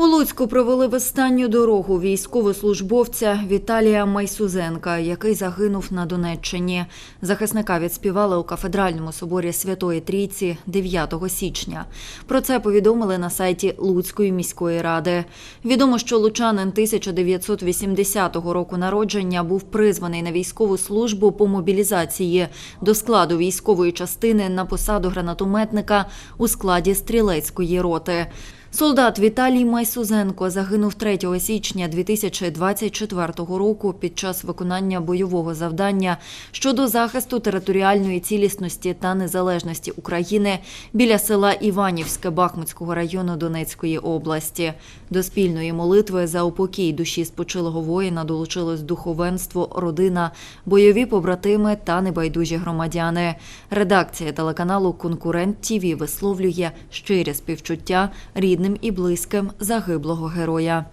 У Луцьку провели в останню дорогу військовослужбовця Віталія Майсузенка, який загинув на Донеччині. Захисника відспівали у кафедральному соборі Святої Трійці 9 січня. Про це повідомили на сайті Луцької міської ради. Відомо, що лучанин 1980 року народження був призваний на військову службу по мобілізації до складу військової частини на посаду гранатометника у складі стрілецької роти. Солдат Віталій Майсузенко загинув 3 січня 2024 року під час виконання бойового завдання щодо захисту територіальної цілісності та незалежності України біля села Іванівське Бахмутського району Донецької області. До спільної молитви за упокій душі спочилого воїна долучилось духовенство, родина, бойові побратими та небайдужі громадяни. Редакція телеканалу Конкурент ТІВІ висловлює щире співчуття рідним і близьким загиблого героя.